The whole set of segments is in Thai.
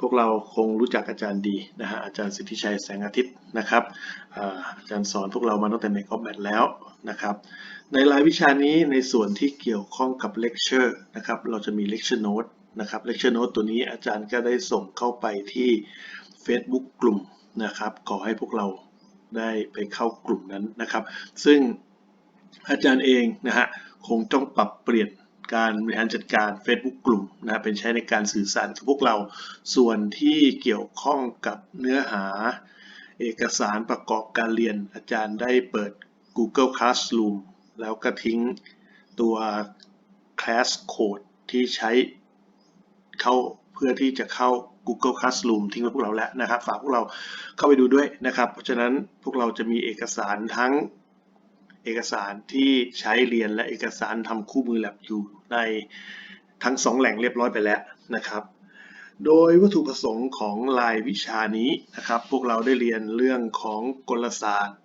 พวกเราคงรู้จักอาจารย์ดีนะฮะอาจารย์สิทธิชัยแสงอาทิตย์นะครับเอ่อาจารย์สอนพวกเรามาตั้งแต่ Make of Math แล้วนะครับในรายวิชานี้ในส่วนที่เกี่ยวข้องกับ Lecture นะครับเราจะมี Lecture Note นะครับ Lecture Note ตัวนี้อาจารย์ก็ได้ส่งเข้าไปที่ Facebook กลุ่มนะครับขอให้พวกเราได้ไปเข้ากลุ่มนั้นนะครับ ซึ่งอาจารย์เองนะฮะคงต้องปรับเปลี่ยน การบริหารจัดการ Facebook กลุ่มนะเป็นใช้ในการสื่อสารกับพวกเรา ส่วนที่เกี่ยวข้องกับเนื้อหา เอกสารประกอบการเรียนอาจารย์ได้เปิด Google Classroom แล้วก็ทิ้งตัว Class Code ที่ใช้เข้าเพื่อที่จะเข้า Google Classroom ทิ้งไว้พวกเราแล้วนะครับ ฝากพวกเราเข้าไปดูด้วยนะครับ เพราะฉะนั้นพวกเราจะมีเอกสารทั้ง เอกสารที่ใช้เรียนและเอกสารทำคู่มือแลบอยู่ในทั้งสองแหล่งเรียบร้อยไปแล้วนะครับ โดยวัตถุประสงค์ของรายวิชานี้นะครับ พวกเราได้เรียนเรื่องของกลศาสตร์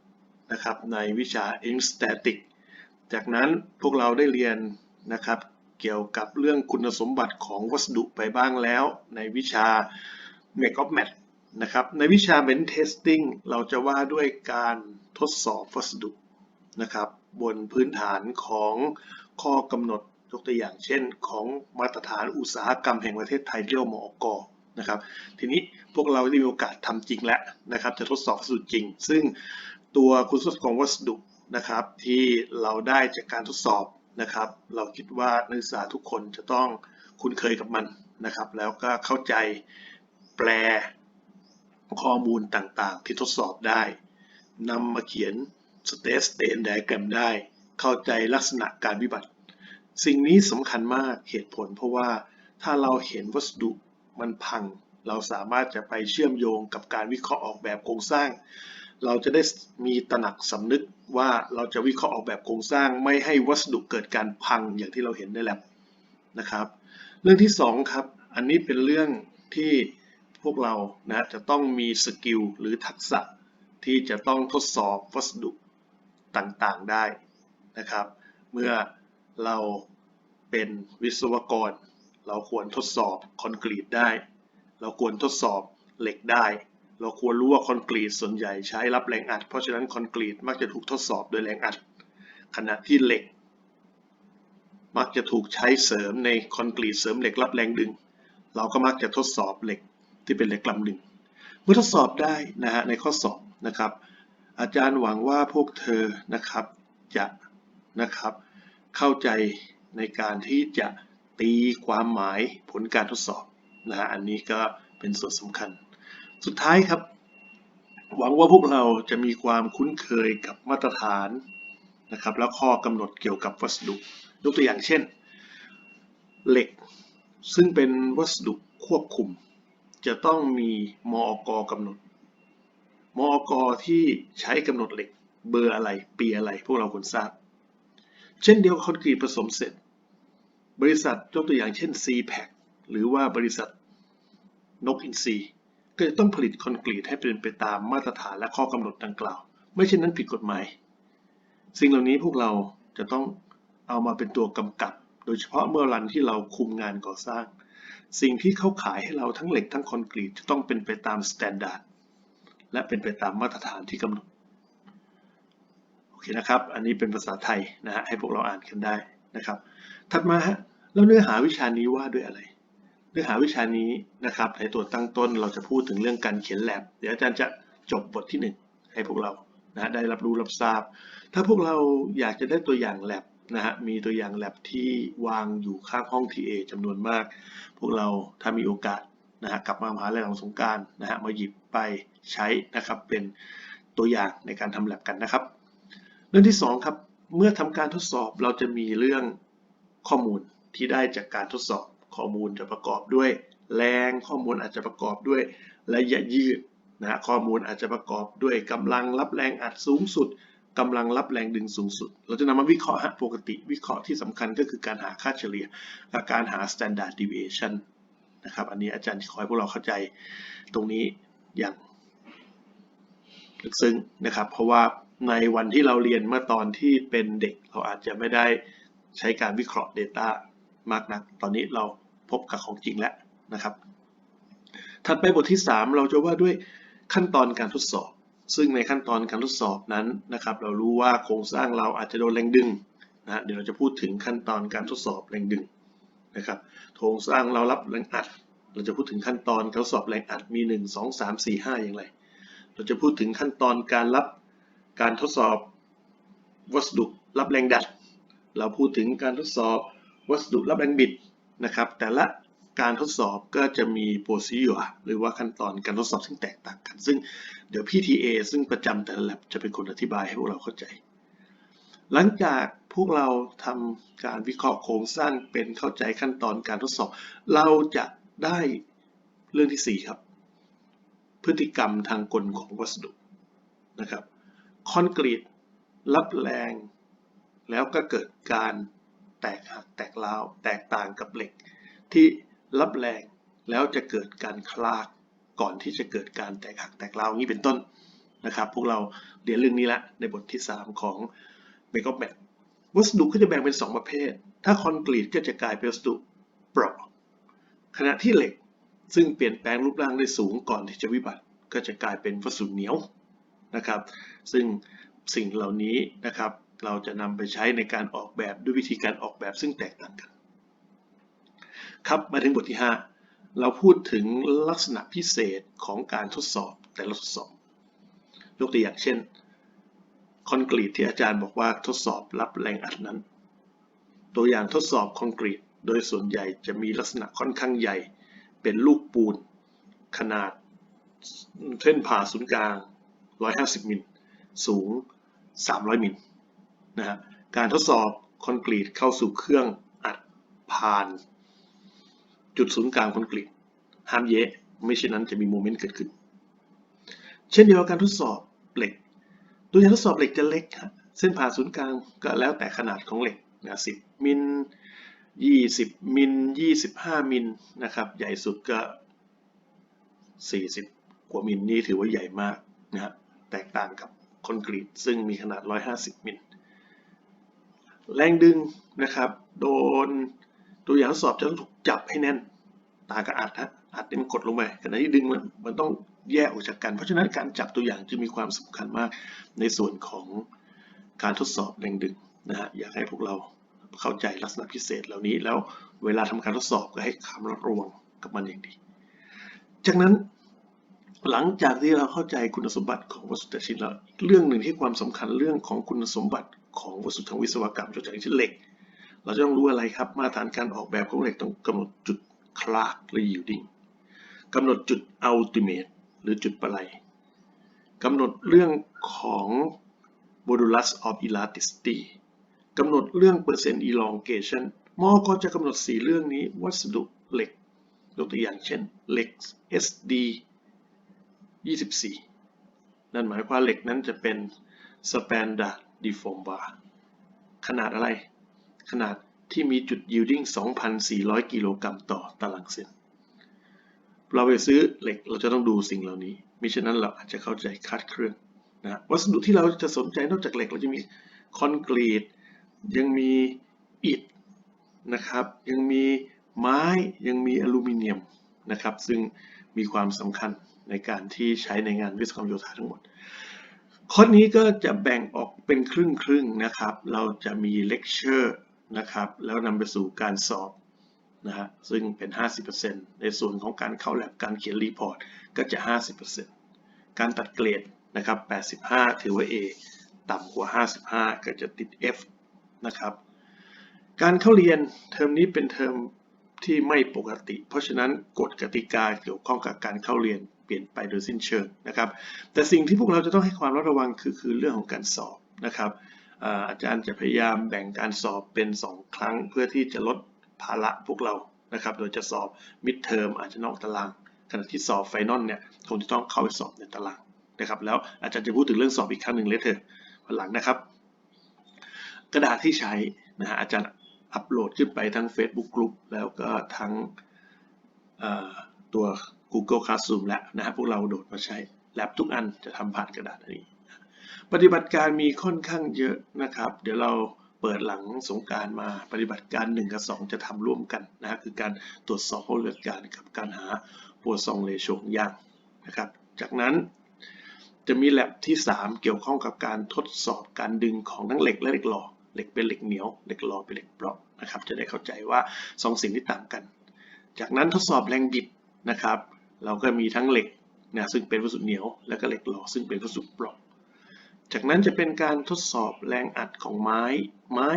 นะครับในวิชา i n s t a t i c จากนั้นพวกเราได้เรียนนะครับเกี่ยวกับเรื่องคุณสมบัติของวัสดุไปบ้างแล้ว ในวิชา Make of Math นะครับ ในวิชา Ben Testing เราจะว่าด้วยการทดสอบวัสดุ นะครับ บนพื้นฐานของข้อกำหนดยกตัวอย่างเช่น ของมาตรฐานอุตสาหกรรมแห่งประเทศไทยเรียกว่ามอกนะครับ ทีนี้พวกเราได้มีโอกาสทำจริงแล้วนะครับ จะทดสอบวัสดุจริง ซึ่งตัวคุณสมบัติของวัสดุนะครับที่เราได้จากการทดสอบนะครับ เราคิดว่านักศึกษาทุกคนจะต้องคุ้นเคยกับมันนะครับ แล้วก็เข้าใจแปลข้อมูลต่างๆ ที่ทดสอบได้นำมาเขียน state state diagram ได้ เข้าใจลักษณะการวิบัติ สิ่งนี้สำคัญมากเหตุผลเพราะว่าถ้าเราเห็นวัสดุมันพัง เราสามารถจะไปเชื่อมโยงกับการวิเคราะห์ออกแบบโครงสร้าง เราจะได้มีตระหนักสำนึกว่าเราจะวิเคราะห์ออกแบบโครงสร้าง ไม่ให้วัสดุเกิดการพังอย่างที่เราเห็นในแลบนะครับ เรื่องที่ 2 ครับ อันนี้เป็นเรื่องที่พวกเรานะจะต้องมีสกิลหรือทักษะที่จะต้องทดสอบวัสดุ ต่างๆได้นะครับ เมื่อเราเป็นวิศวกร เราควรทดสอบคอนกรีตได้ เราควรทดสอบเหล็กได้ เราควรรู้ว่าคอนกรีตส่วนใหญ่ใช้รับแรงอัด เพราะฉะนั้นคอนกรีตมักจะถูกทดสอบโดยแรงอัด ขณะที่เหล็ก มักจะถูกใช้เสริมในคอนกรีตเสริมเหล็กรับแรงดึง เราก็มักจะทดสอบเหล็กที่เป็นเหล็กลำดึง เมื่อทดสอบได้นะฮะในข้อสอบนะครับ อาจารย์หวังว่าพวกเธอนะครับจะนะครับเข้าใจในการที่จะตีความหมายผลการทดสอบนะฮะอันนี้ก็เป็นส่วนสำคัญ สุดท้ายครับ หวังว่าพวกเราจะมีความคุ้นเคยกับมาตรฐานนะครับ และข้อกำหนดเกี่ยวกับวัสดุยกตัวอย่างเช่น เหล็ก ซึ่งเป็นวัสดุควบคุม จะต้องมีมอกกำหนด มอกที่ใช้กำหนดเหล็กเบอร์อะไร ปีอะไร พวกเราควรทราบ เช่นเดียวกับคอนกรีตผสมเสร็จ บริษัทยกตัวอย่างเช่น CPAC หรือว่าบริษัทนกอินทรีก็จะต้องผลิตคอนกรีตให้เป็นไปตามมาตรฐานและข้อกำหนดดังกล่าว ไม่เช่นนั้นผิดกฎหมาย สิ่งเหล่านี้พวกเราจะต้องเอามาเป็นตัวกำกับ โดยเฉพาะเมื่อรันที่เราคุมงานก่อสร้าง สิ่งที่เขาขายให้เราทั้งเหล็กทั้งคอนกรีตจะต้องเป็นไปตามสแตนดาร์ด และเป็นไปตามมาตรฐานที่กำหนดโอเคนะครับ อันนี้เป็นภาษาไทยนะฮะให้พวกเราอ่านกันได้นะครับ ถัดมาฮะแล้วเนื้อหาวิชานี้ว่าด้วยอะไร เนื้อหาวิชานี้นะครับ ในตัวตั้งต้นเราจะพูดถึงเรื่องการเขียนแลบเดี๋ยวอาจารย์จะจบบทที่ 1 ให้พวกเรานะได้รับรู้รับทราบ ถ้าพวกเราอยากจะได้ตัวอย่างแลบนะฮะมีตัวอย่างแลบที่วางอยู่ข้างห้อง TA จำนวนมาก พวกเราถ้ามีโอกาส นะฮะกลับมามหาลัยหลังสงการนะฮะมาหยิบไปใช้นะครับเป็นตัวอย่างในการทำแลบกันนะครับ เรื่องที่2ครับเมื่อทำการทดสอบเราจะมีเรื่องข้อมูลที่ได้จากการทดสอบข้อมูลจะประกอบด้วย แรงข้อมูลอาจจะประกอบด้วยระยะยืดนะฮะข้อมูลอาจจะประกอบด้วยกำลังรับแรงอัดสูงสุดกำลังรับแรงดึงสูงสุด เราจะนำมาวิเคราะห์ฮะปกติวิเคราะห์ที่สำคัญก็คือการหาค่าเฉลี่ยกับการหา standard deviation นะครับ อันนี้อาจารย์ขอให้พวกเราเข้าใจตรงนี้อย่างลึกซึ้งนะครับ เพราะว่าในวันที่เราเรียนเมื่อตอนที่เป็นเด็กเราอาจจะไม่ได้ใช้การวิเคราะห์ Data มากนัก ตอนนี้เราพบกับของจริงแล้วนะครับ ถัดไปบทที่ 3 เราจะว่าด้วยขั้นตอนการทดสอบ ซึ่งในขั้นตอนการทดสอบนั้นนะครับ เรารู้ว่าโครงสร้างเราอาจจะโดนแรงดึงนะเดี๋ยวเราจะพูดถึงขั้นตอนการทดสอบแรงดึง นะครับโครงสร้างเรารับแรงอัด เราจะพูดถึงขั้นตอนการทดสอบแรงอัดมี 1 2 3 4 5 อย่างไร เราจะพูดถึงขั้นตอนการรับการทดสอบวัสดุรับแรงดัด เราพูดถึงการทดสอบวัสดุรับแรงบิดนะครับ แต่ละการทดสอบก็จะมี procedure หรือว่าขั้นตอนการทดสอบซึ่งแตกต่างกัน ซึ่งเดี๋ยว PTA ซึ่งประจำแต่ละ lab จะเป็นคนอธิบายให้พวกเราเข้าใจ หลังจาก พวกเราทำการวิเคราะห์โครงสร้างเป็นเข้าใจขั้นตอนการทดสอบ เราจะได้เรื่องที่ 4 ครับ พฤติกรรมทางกลของวัสดุนะครับคอนกรีตรับแรง แล้วก็เกิดการแตกหักแตกร้าว แตกต่างกับเหล็ก ที่รับแรงแล้วจะเกิดการคลากก่อนที่จะเกิดการแตกหักแตกร้าวนี้เป็นต้นนะครับ พวกเราเรียนเรื่องนี้ละในบทที่ 3 ของเบกอ m แ t วัสดุก็จะแบ่งเป็น 2 ประเภท ถ้าคอนกรีตก็จะกลายเป็นวัสดุเปราะ ขณะที่เหล็กซึ่งเปลี่ยนแปลงรูปร่างได้สูงก่อนที่จะวิบัติก็จะกลายเป็นวัสดุเหนียวนะครับ ซึ่งสิ่งเหล่านี้นะครับ เราจะนำไปใช้ในการออกแบบด้วยวิธีการออกแบบซึ่งแตกต่างกัน ครับมาถึงบทที่ 5 เราพูดถึงลักษณะพิเศษของการทดสอบแต่ละทดสอบ ยกตัวอย่างเช่น คอนกรีตที่อาจารย์บอกว่าทดสอบรับแรงอัดนั้น ตัวอย่างทดสอบคอนกรีตโดยส่วนใหญ่จะมีลักษณะค่อนข้างใหญ่ เป็นลูกปูน ขนาดเส้นผ่าศูนย์กลาง 150 มิล สูง 300 มิลนะฮะการทดสอบคอนกรีตเข้าสู่เครื่องอัดผ่าน จุดศูนย์กลางคอนกรีตห้ามเยะไม่เช่นนั้นจะมีโมเมนต์เกิดขึ้น เช่นเดียวกับการทดสอบเหล็ก ตัวอย่างทดสอบเหล็กจะเล็กเส้นผ่าศูนย์กลางก็แล้วแต่ขนาดของเหล็กนะ10มิล20มิล25มิลนะครับ ใหญ่สุดก็40กว่ามิลนี่ถือว่าใหญ่มากนะฮะแตกต่างกับคอนกรีตซึ่งมีขนาด 150 มิล แรงดึงนะครับ โดนตัวอย่างทดสอบจะต้องถูกจับให้แน่น ตากระอัดฮะอัดนี่มันกดลงไปขณะที่ดึงมันมันต้อง แยกออกจากกัน เพราะฉะนั้นการจับตัวอย่างจึงมีความสำคัญมากในส่วนของการทดสอบแรงดึงนะฮะอยากให้พวกเราเข้าใจลักษณะพิเศษเหล่านี้แล้วเวลาทำการทดสอบก็ให้คำระวังกับมันอย่างดี จากนั้นหลังจากที่เราเข้าใจคุณสมบัติของวัสดุแต่ชิ้นแล้วเรื่องหนึ่งที่ความสำคัญเรื่องของคุณสมบัติของวัสดุทางวิศวกรรมยกตัวอย่างเช่นเหล็ก เราจะต้องรู้อะไรครับ มาตรฐานการออกแบบของเหล็กต้องกำหนดจุดคลากหรือ yielding กำหนดจุด ultimate หรือจุดปลายกำหนดเรื่องของ modulus of elasticity กำหนดเรื่อง percent elongation มอก็จะกำหนด 4 เรื่องนี้ วัสดุเหล็ก ยกตัวอย่างเช่น เหล็ก SD 24 นั่นหมายความเหล็กนั้นจะเป็น standard deform bar ขนาดอะไร ขนาดที่มีจุด yielding 2,400 กิโลกรัมต่อตารางเซน เราไปซื้อเหล็กเราจะต้องดูสิ่งเหล่านี้มิฉะนั้นเราอาจจะเข้าใจคลาดเคลื่อนนะวัสดุที่เราจะสนใจนอกจากเหล็กเราจะมีคอนกรีตยังมีอิฐนะครับ ยังมีไม้ยังมีอลูมิเนียมนะครับ ซึ่งมีความสำคัญในการที่ใช้ในงานวิศวกรรมโยธาทั้งหมดข้อนี้ก็จะแบ่งออกเป็นครึ่งครึ่งๆนะครับ เราจะมีเลคเชอร์นะครับ แล้วนำไปสู่การสอบ นะฮะซึ่งเป็น 50%ในส่วนของการเข้าแลบการเขียนรีพอร์ตก็จะ 50%การตัดเกรดนะครับ 85 ถือว่า A ต่ำกว่า 55 ก็จะติด F นะครับการเข้าเรียนเทอมนี้เป็นเทอมที่ไม่ปกติ เพราะฉะนั้นกฎกติกาเกี่ยวข้องกับการเข้าเรียนเปลี่ยนไปโดยสิ้นเชิงนะครับ แต่สิ่งที่พวกเราจะต้องให้ความระวังคือคือเรื่องของการสอบนะครับอาจารย์จะพยายามแบ่งการสอบเป็น 2 ครั้งเพื่อที่จะลด ภาระพวกเรานะครับ โดยจะสอบมิดเทอมอาจจะนอกตาราง ขณะที่สอบไฟนอลเนี่ยคงจะต้องเข้าไปสอบในตารางนะครับ แล้วอาจารย์จะพูดถึงเรื่องสอบอีกครั้งหนึ่งเลยเทอร์วันหลังนะครับ กระดาษที่ใช้นะฮะอาจารย์อัปโหลดขึ้นไปทั้ง Facebook Group แล้วก็ทั้งตัว Google Classroom แล้วนะฮะพวกเราโดดมาใช้แล็บทุกอันจะทำผ่านกระดาษนี้ ปฏิบัติการมีค่อนข้างเยอะนะครับ เดี๋ยวเรา เปิดหลังสงการมาปฏิบัติการ 1 กับ 2 จะทำร่วมกันนะฮะคือการตรวจสอบผลปฏิบัติการกับการหาปัวซองเลโชองยางนะครับ จากนั้นจะมีแ a บที่ 3 เกี่ยวข้องกับการทดสอบการดึงของทั้งเหล็กและเหล็กหล่อเหล็กเป็นเหล็กเหนียวเหล็กหล่อเป็นเหล็กเปราะนะครับ จะได้เข้าใจว่าสองสิ่งที่ต่างกัน จากนั้นทดสอบแรงบิดนะครับ เราก็มีทั้งเหล็กนะซึ่งเป็นวัสดุเหนียว และก็เหล็กหล่อซึ่งเป็นวัสดุเปราะ จากนั้นจะเป็นการทดสอบแรงอัดของไม้ ไม้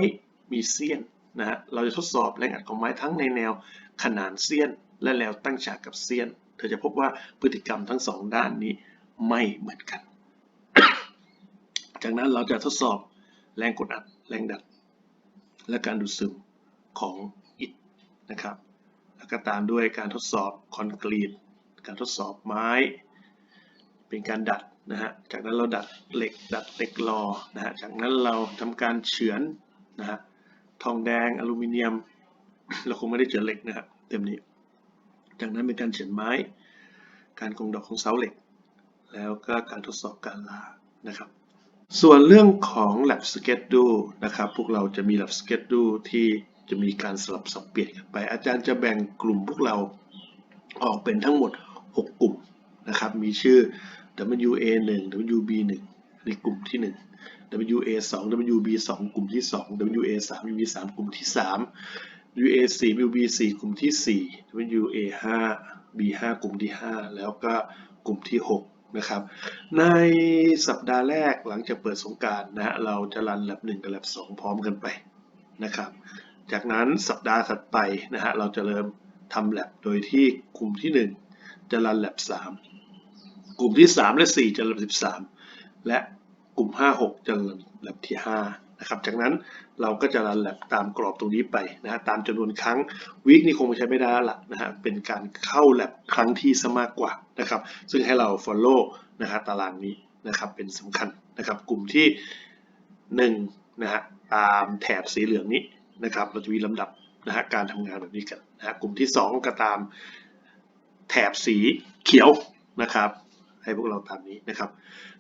มีเสี้ยนนะฮะ เราจะทดสอบแรงอัดของไม้ทั้งในแนวขนานเสี้ยน และแนวตั้งฉากกับเสี้ยน เธอจะพบว่าพฤติกรรมทั้งสองด้านนี้ไม่เหมือนกัน จากนั้นเราจะทดสอบแรงกดอัด แรงดัด และการดูดซึมของอิฐนะครับ แล้วก็ตามด้วยการทดสอบคอนกรีต การทดสอบไม้ เป็นการดัด นะฮะ จากนั้นเราดัดเหล็กดัดเหล็กรอนะฮะ จากนั้นเราทำการเฉือนนะฮะทองแดงอลูมิเนียม เราคงไม่ได้เฉือนเหล็กนะครับเต็มนี้ จากนั้นเป็นการเฉือนไม้ การคงดอกของเสาเหล็ก แล้วก็การทดสอบการลานะครับ ส่วนเรื่องของ lab schedule นะครับ พวกเราจะมี lab schedule ที่จะมีการสลับสับเปลี่ยนกันไป อาจารย์จะแบ่งกลุ่มพวกเราออกเป็นทั้งหมด 6 กลุ่มนะครับ มีชื่อ WA 1 WB 1ในกลุ่มที่ 1 WA 2 WB 2 กลุ่มที่ 2 WA 3 WB 3 กลุ่มที่ 3 WA 4 WB 4 กลุ่มที่ 4 WA 5 B 5กลุ่มที่ 5 แล้วก็กลุ่มที่ 6นะครับในสัปดาห์แรกหลังจากเปิดสงการนะฮะเราจะรันแลบ1กับแลบ2 พร้อมกันไปนะครับ จากนั้นสัปดาห์ถัดไปนะฮะเราจะเริ่มทำแลบโดยที่กลุ่มที่ 1 จะรันแลบ3 กลุ่มที่ 3 และ 4 จะรัน13 และกลุ่ม 5 6 จะรันแลบที่ 5 นะครับ จากนั้นเราก็จะรันแลบตามกรอบตรงนี้ไปนะฮะตามจำนวนครั้งวีคนี้คงใช้ไม่ได้แล้วละนะฮะเป็นการเข้าแลบครั้งที่ซะมากกว่านะครับ ซึ่งให้เรา follow นะฮะตารางนี้นะครับเป็นสำคัญนะครับ กลุ่มที่1นะฮะตามแถบสีเหลืองนี้นะครับ เราจะมีลำดับนะฮะการทำงานแบบนี้กันนะฮะกลุ่มที่ 2 ก็ตามแถบสีเขียวนะครับ ให้พวกเราตามนี้นะครับ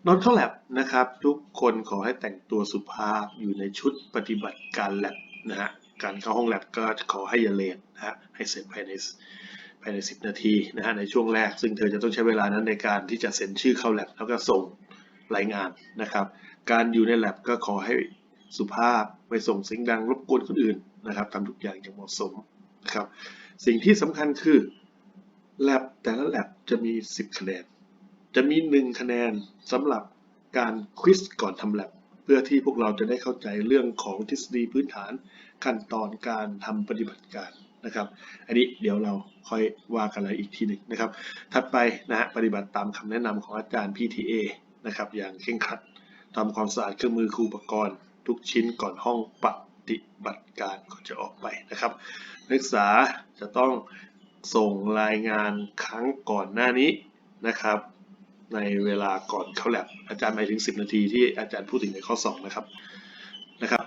นอนเข้าแลบนะครับ ทุกคนขอให้แต่งตัวสุภาพอยู่ในชุดปฏิบัติการแลบนะฮะการเข้าห้องแลบก็ขอให้อย่าเลทนะฮะให้เสร็จภายในภายใน 10 นาทีนะฮะในช่วงแรก ซึ่งเธอจะต้องใช้เวลานั้นในการที่จะเซ็นชื่อเข้าแลบแล้วก็ส่งรายงานนะครับ การอยู่ในแลบก็ขอให้สุภาพไม่ส่งเสียงดังรบกวนคนอื่นนะครับทำทุกอย่างอย่างเหมาะสมนะครับ สิ่งที่สำคัญคือแลบแต่ละแลบจะมี 10 คะแนน จะมี 1 คะแนนสำหรับการควิสก่อนทำแลบเพื่อที่พวกเราจะได้เข้าใจเรื่องของทฤษฎีพื้นฐานขั้นตอนการทำปฏิบัติการนะครับ อันนี้เดี๋ยวเราค่อยว่ากันอะไรอีกทีหนึ่งนะครับ ถัดไปนะฮะปฏิบัติตามคำแนะนำของอาจารย์ PTA นะครับ อย่างเคร่งครัดทำความสะอาดเครื่องมือครูอุปกรณ์ ทุกชิ้นก่อนห้องปฏิบัติการก่อนจะออกไปนะครับ นักศึกษาจะต้องส่งรายงานครั้งก่อนหน้านี้นะครับ ในเวลาก่อนเข้าแลบอาจารย์หมายถึง 10 นาทีที่อาจารย์พูดถึงในข้อ 2 นะครับนะครับ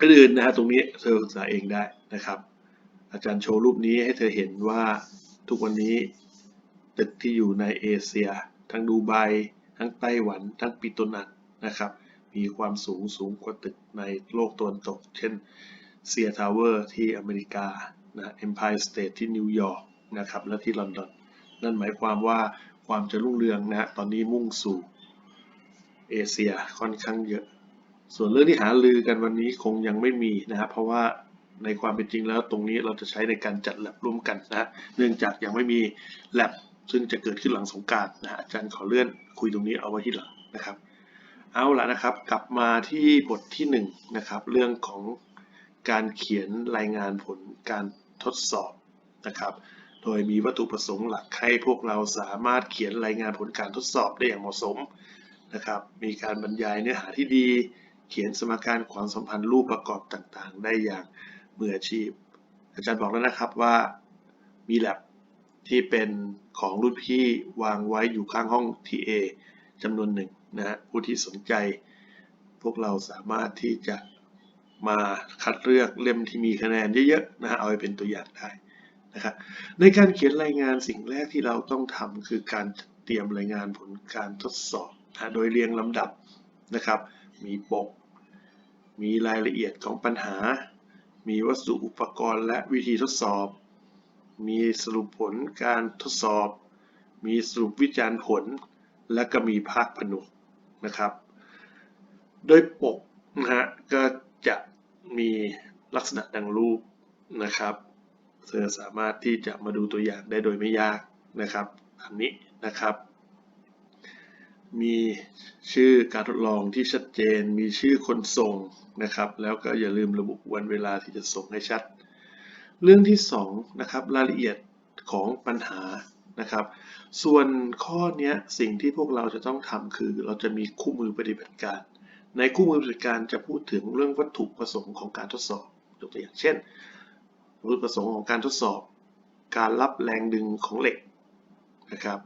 อื่นนะฮะตรงนี้เธอศึกษาเองได้นะครับ อาจารย์โชว์รูปนี้ให้เธอเห็นว่าทุกวันนี้ตึกที่อยู่ในเอเชีย ทั้งดูไบทั้งไต้หวัน ทั้งปิโตนันนะครับ มีความสูงสูงกว่าตึกในโลกตะวันตก เช่นเซียทาวเวอร์ที่อเมริกานะเอ็มพายสเตทที่นิวยอร์กนะครับและที่ลอนดอนนั่นหมายความว่า ความจะรุ่งเรืองนะฮะตอนนี้มุ่งสู่เอเชียค่อนข้างเยอะ ส่วนเรื่องที่หาลือกันวันนี้คงยังไม่มีนะครับเพราะว่าในความเป็นจริงแล้วตรงนี้เราจะใช้ในการจัดแลบร่วมกันนะเนื่องจากยังไม่มีแลบซึ่งจะเกิดขึ้นหลังสงการนะอาจารย์ขอเลื่อนคุยตรงนี้เอาไว้ที่หลังนะครับ เอาละนะครับ กลับมาที่บทที่1นงนะครับ เรื่องของการเขียนรายงานผลการทดสอบนะครับ โดยมีวัตถุประสงค์หลักให้พวกเราสามารถเขียนรายงานผลการทดสอบได้อย่างเหมาะสมนะครับ มีการบรรยายเนื้อหาที่ดี เขียนสมการความสัมพันธ์รูปประกอบต่างๆ ได้อย่างมืออาชีพ อาจารย์บอกแล้วนะครับว่ามีแลบที่เป็นของรุ่นพี่วางไว้อยู่ข้างห้อง TA จำนวนหนึ่งนะฮะผู้ที่สนใจ พวกเราสามารถที่จะมาคัดเลือกเล่มที่มีคะแนนเยอะๆนะฮะเอาไปเป็นตัวอย่างได้ นะครับในการเขียนรายงานสิ่งแรกที่เราต้องทำคือการเตรียมรายงานผลการทดสอบนะโดยเรียงลำดับนะครับ มีปก มีรายละเอียดของปัญหา มีวัสดุอุปกรณ์และวิธีทดสอบ มีสรุปผลการทดสอบ มีสรุปวิจารณ์ผล และก็มีภาคผนวกนะครับ โดยปกนะฮะก็จะมีลักษณะดังรูปนะครับ เธอสามารถที่จะมาดูตัวอย่างได้โดยไม่ยากนะครับอันนี้นะครับ มีชื่อการทดลองที่ชัดเจน มีชื่อคนส่งนะครับ แล้วก็อย่าลืมระบุวันเวลาที่จะส่งให้ชัด เรื่องที่2นะครับรายละเอียดของปัญหานะครับ ส่วนข้อนี้สิ่งที่พวกเราจะต้องทำคือ เราจะมีคู่มือปฏิบัติการ ในคู่มือปฏิบัติการจะพูดถึงเรื่องวัตถุประสงค์ของการทดสอบยกตัวอย่างเช่น วัตถุประสงค์ของการทดสอบ การรับแรงดึงของเหล็กนะครับ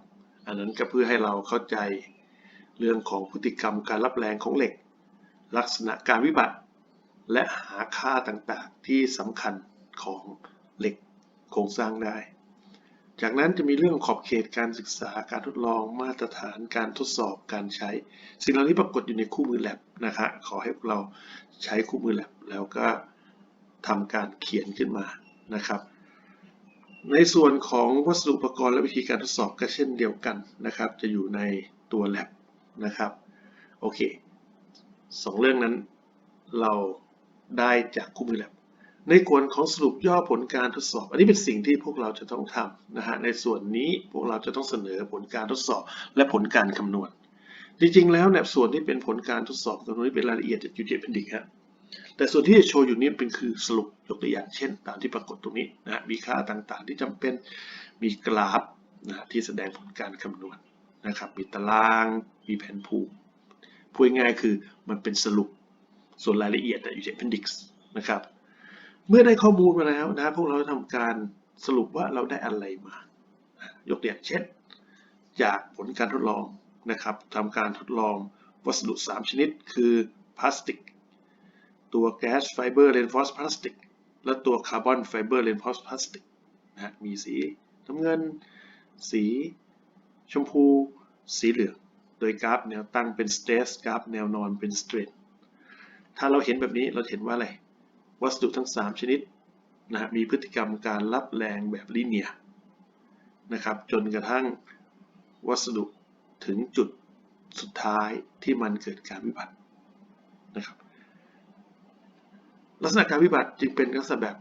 อันนั้นก็เพื่อให้เราเข้าใจเรื่องของพฤติกรรมการรับแรงของเหล็ก ลักษณะการวิบัติ และหาค่าต่างๆที่สำคัญของเหล็กโครงสร้างได้ จากนั้นจะมีเรื่องขอบเขตการศึกษาการทดลองมาตรฐานการทดสอบการใช้ สิ่งเหล่านี้ปรากฏอยู่ในคู่มือแลบนะคะขอให้พวกเราใช้คู่มือแลบแล้วก็ทำการเขียนขึ้นมา นะครับ ในส่วนของวัสดุอุปกรณ์และวิธีการทดสอบก็เช่นเดียวกันนะครับ จะอยู่ในตัวแลบนะครับโอเคสองเรื่องนั้นเราได้จากคู่มือแลบในส่วนของสรุปย่อผลการทดสอบ อันนี้เป็นสิ่งที่พวกเราจะต้องทำนะฮะในส่วนนี้พวกเราจะต้องเสนอผลการทดสอบและผลการคำนวณ จริงๆแล้วเนี่ยส่วนที่เป็นผลการทดสอบตรงนี้เป็นรายละเอียดจากยูเจพันดิกฮะ แต่ส่วนที่จะโชว์อยู่นี้เป็นคือสรุปยกตัวอย่างเช่น ตามที่ปรากฏตรงนี้นะมีค่าต่างๆ ที่จำเป็นมีกราฟนะที่แสดงผลการคำนวณนะครับ มีตาราง มีแผนภูมิพูดง่ายคือมันเป็นสรุปส่วนรายละเอียดอยู่ใน appendix นะครับ เมื่อได้ข้อมูลมาแล้วนะพวกเราทำการสรุปว่าเราได้อะไรมา ยกตัวอย่างเช่น จากผลการทดลองนะครับทำการทดลองวัสดุ 3 ชนิด คือพลาสติก ตัวแก๊สไฟเบอร์เรนฟอสพลาสติกและตัวคาร์บอนไฟเบอร์เรนฟอสพลาสติกนะมีสีน้ำเงิน สีชมพู สีเหลือง โดยกราฟแนวตั้งเป็นสเตสกราฟแนวนอนเป็นสเตรทถ้าเราเห็นแบบนี้เราเห็นว่าอะไร วัสดุทั้ง 3 ชนิดนะมีพฤติกรรมการรับแรงแบบลิเนียนะครับ จนกระทั่งวัสดุถึงจุดสุดท้ายที่มันเกิดการวิบัตินะครับ ลักษณะการวิบัติจึงเป็นลักษณะแบบ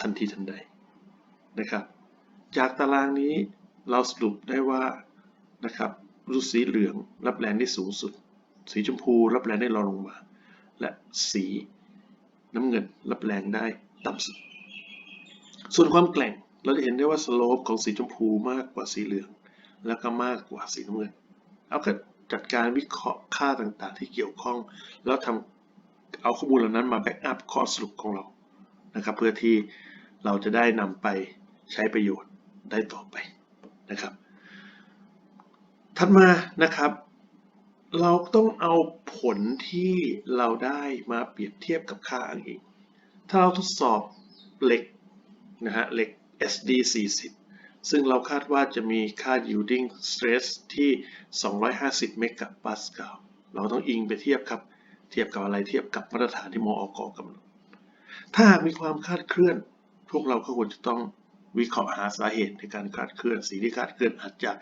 ทันทีทันใดนะครับ จากตารางนี้เราสรุปได้ว่านะครับรูสีเหลืองรับแรงได้สูงสุด สีชมพูรับแรงได้รองลงมา และสีน้ำเงินรับแรงได้ต่ำสุด ส่วนความแกร่งเราจะเห็นได้ว่าสโลปของสีชมพูมากกว่าสีเหลือง แล้วก็มากกว่าสีน้ำเงิน เอาก็จัดการวิเคราะห์ค่าต่างๆ ที่เกี่ยวข้อง แล้วทำ เอาข้อมูลเหล่านั้นมาแบ็กอัพข้อสรุปของเรานะครับ เพื่อที่เราจะได้นำไปใช้ประโยชน์ได้ต่อไปนะครับ ถัดมานะครับ เราต้องเอาผลที่เราได้มาเปรียบเทียบกับค่าอ้างอิงถ้าเราทดสอบเหล็กนะฮะเหล็ก SD 40 ซึ่งเราคาดว่าจะมีค่า yielding stress ที่ 250 เมกะปาสกาลเราต้องอิงไปเทียบครับ เทียบกับอะไรเทียบกับมาตรฐานที่มอกกำหนด ถ้าหากมีความคาดเคลื่อน พวกเราก็ควรจะต้องวิเคราะห์หาสาเหตุในการคาดเคลื่อนสิ่งที่คาดเคลื่อนอาจจะ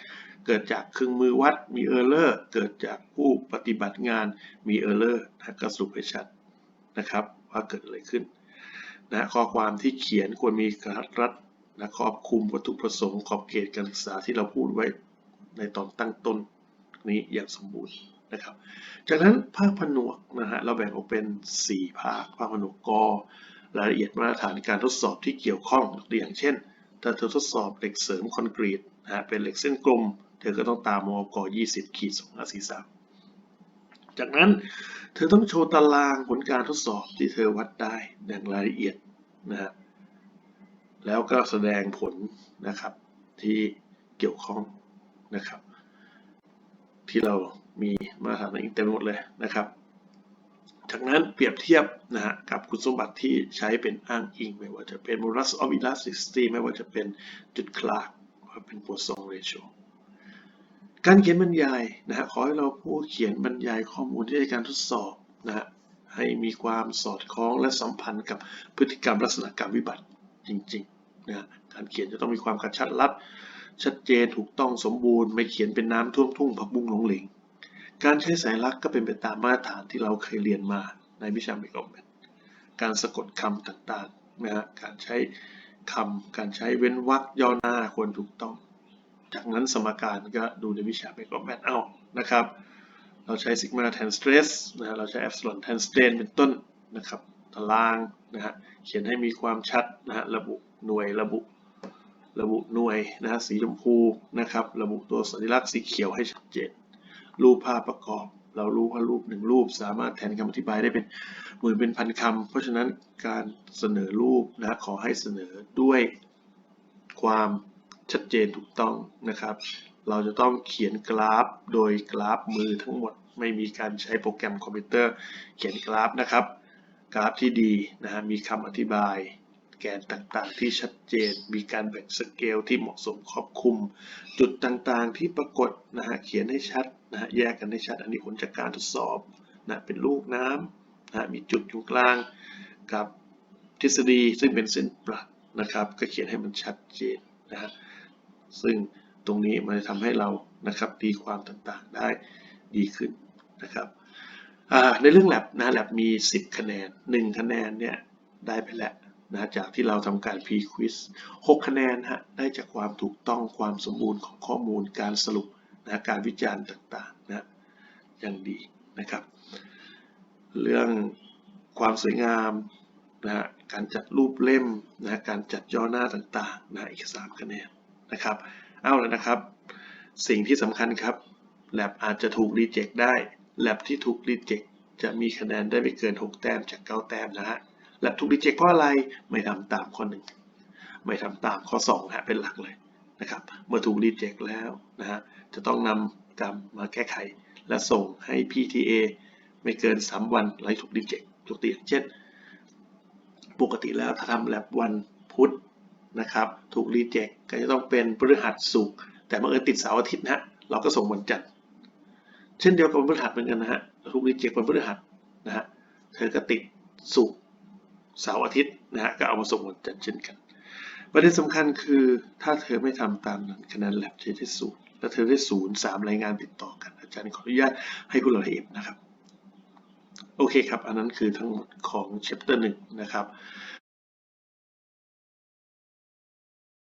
เกิดจากเครื่องมือวัดมีเออร์เลอร์เกิดจากผู้ปฏิบัติงานมีเออร์เลอร์นะก็สรุปให้ชัดนะครับ ว่าเกิดอะไรขึ้นนะข้อความที่เขียนควรมีกระรัดนะครอบคลุมวัตถุประสงค์ขอบเขตการศึกษาที่เราพูดไว้ในตอนตั้งต้นนี้อย่างสมบูรณ์ นะครับ จากนั้นภาคผนวกนะฮะเราแบ่งออกเป็น 4 ภาค ภาคผนวกกรายละเอียดมาตรฐานการทดสอบที่เกี่ยวข้องตัวอย่างเช่น ถ้าเธอทดสอบเหล็กเสริมคอนกรีตนะฮะเป็นเหล็กเส้นกลม เธอก็ต้องตามมอก20ขีด2543 จากนั้นเธอต้องโชว์ตารางผลการทดสอบที่เธอวัดได้อย่างรายละเอียดนะฮะแล้วก็แสดงผลนะครับที่เกี่ยวข้องนะครับ ที่เรา มีมาตรฐานอิงเต็มหมดเลยนะครับ จากนั้นเปรียบเทียบนะฮะกับคุณสมบัติที่ใช้เป็นอ้างอิง ไม่ว่าจะเป็น modulus of elasticity ไม่ว่าจะเป็นจุดคลาร์กว่าเป็น Poisson ratio การเขียนบรรยายนะฮะขอให้เราผู้เขียนบรรยายข้อมูลที่ได้การทดสอบนะฮะให้มีความสอดคล้องและสัมพันธ์กับพฤติกรรมลักษณะการวิบัติจริงๆนะการเขียนจะต้องมีความกระชัดรัด ชัดเจนถูกต้องสมบูรณ์ ไม่เขียนเป็นน้ำท่วมทุ่งผักบุ้งหลงเหลง การใช้สายลักษณ์ก็เป็นไปตามมาตรฐานที่เราเคยเรียนมาในวิชาเมกอแมทการสะกดคำต่างๆนะฮะ การใช้คำ การใช้เว้นวรรคย่อหน้าควรถูกต้อง จากนั้นสมการก็ดูในวิชาเมกอแมทเอานะครับ เราใช้ซิกมาแทนสเตรสนะฮะ เราใช้แอปซิลอนแทนสเตรนเป็นต้นนะครับ ตารางนะฮะ เขียนให้มีความชัดนะฮะ ระบุหน่วยระบุ ระบุหน่วยนะฮะ สีชมพูนะครับ ระบุตัวสัญลักษณ์สีเขียวให้ชัดเจน รูปภาพประกอบ เรารู้ว่ารูปหนึ่งรูปสามารถแทนคำอธิบายได้เป็นหมื่นเป็นพันคำ เพราะฉะนั้นการเสนอรูปนะขอให้เสนอด้วยความชัดเจนถูกต้องนะครับ เราจะต้องเขียนกราฟโดยกราฟมือทั้งหมด ไม่มีการใช้โปรแกรมคอมพิวเตอร์ เขียนกราฟนะครับ กราฟที่ดีนะฮะมีคำอธิบาย แกนต่างๆ ที่ชัดเจน มีการแบ่งสเกลที่เหมาะสมครอบคลุม จุดต่างๆที่ปรากฏนะฮะเขียนให้ชัดนะฮะแยกกันให้ชัด อันนี้ผลจากการทดสอบนะเป็นลูกน้ำนะฮะมีจุดอยู่กลางกับทฤษฎีซึ่งเป็นเส้นประนะครับ ก็เขียนให้มันชัดเจนนะฮะซึ่งตรงนี้มันจะทำให้เรานะครับตีความต่างๆได้ดีขึ้นนะครับในเรื่อง lab นะ lab มี 10 คะแนน 1 คะแนนเนี่ยได้ไปแล้ว นะจากที่เราทำการ pre-quiz 6 คะแนนฮะได้จากความถูกต้องความสมบูรณ์ของข้อมูลการสรุปนะการวิจารณ์ต่างๆนะอย่างดีนะครับ เรื่องความสวยงามนะฮะการจัดรูปเล่มนะการจัดย่อหน้าต่างๆนะอีก3คะแนนนะครับ เอาแล้วนะครับ สิ่งที่สำคัญครับ lab อาจจะถูก reject ได้ lab ที่ถูก reject จะมีคะแนนได้ไม่เกิน 6 แต้มจาก 9 แต้มนะฮะ lab ถูก reject เพราะอะไรไม่ทำตามข้อ1ไม่ทำตามข้อ2ฮะเป็นหลักเลยนะครับเมื่อถูก reject แล้วนะฮะจะต้องนำกรรมมาแก้ไข และส่งให้ PTA ไม่เกิน 3 วันหลังถูก reject ยกตัวอย่างเช่น ปกติแล้วถ้าทำ lab วันพุธนะครับถูก reject ก็จะต้องเป็นพฤหัสศุกแต่บังเอิญติดเสาร์อาทิตย์นะฮะเราก็ส่งวันจันทร์เช่นเดียวกับพฤหัสเหมือนกันนะฮะถูก reject วันพฤหัสนะฮะเธอก็ติดศุก เสาร์อาทิตย์นะฮะก็เอามาส่งวันจันทร์เช่นกัน ประเด็นสำคัญคือถ้าเธอไม่ทำตามนั้นคะแนนแลบจะได้ศูนย์แล้วเธอได้ศูนย์สามรายงานติดต่อกันอาจารย์ขออนุญาตให้คุณละเอียดนะครับ โอเคครับ อันนั้นคือทั้งหมดของ chapter 1นะครับ